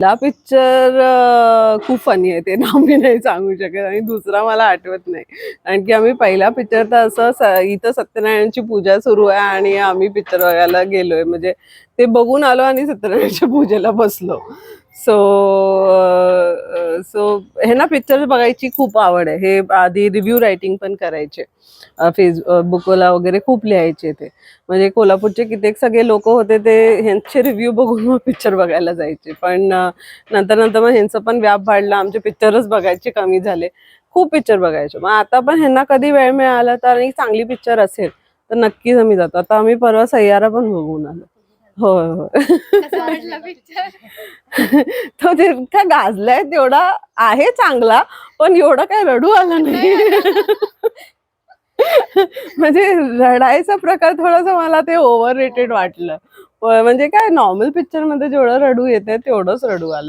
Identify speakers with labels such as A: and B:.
A: पहिला पिक्चर खूप फनी आहे ते. नाव मी नाही सांगू शकत आणि दुसरा मला आठवत नाही. कारण की आम्ही पहिला पिक्चर तर असं इथं सत्यनारायणची पूजा सुरू आहे आणि आम्ही पिक्चर बघायला गेलोय. म्हणजे ते बघून आलो आणि सत्यनारायणच्या पूजेला बसलो. सो सो हे ना पिक्चर बघायची खूप आवड आहे. हे आधी रिव्ह्यू रायटिंग पण करायचे. फेसबुकला वगैरे खूप लिहायचे ते. म्हणजे कोल्हापूरचे कित्येक सगळे लोक होते ते ह्यांचे रिव्ह्यू बघून मग पिक्चर बघायला जायचे. पण नंतर नंतर मग ह्यांचं पण व्याप वाढला. आमचे पिक्चरच बघायचे कमी झाले. खूप पिक्चर बघायचे. मग आता पण ह्यांना कधी वेळ मिळाला तर आणि चांगली पिक्चर असेल तर नक्कीच आम्ही जातो. आता आम्ही परवा सह्यारा पण बघून आलो. होय होय.
B: कसा वाटला पिक्चर
A: तो जितका गाजलाय तेवढा आहे चांगला पण एवढं काय रडू आलं नाही म्हणजे रडायचा प्रकार थोडासा मला ते ओव्हर रेटेड वाटलं. म्हणजे काय नॉर्मल पिक्चरमध्ये जेवढं रडू येते तेवढंच रडू आलं.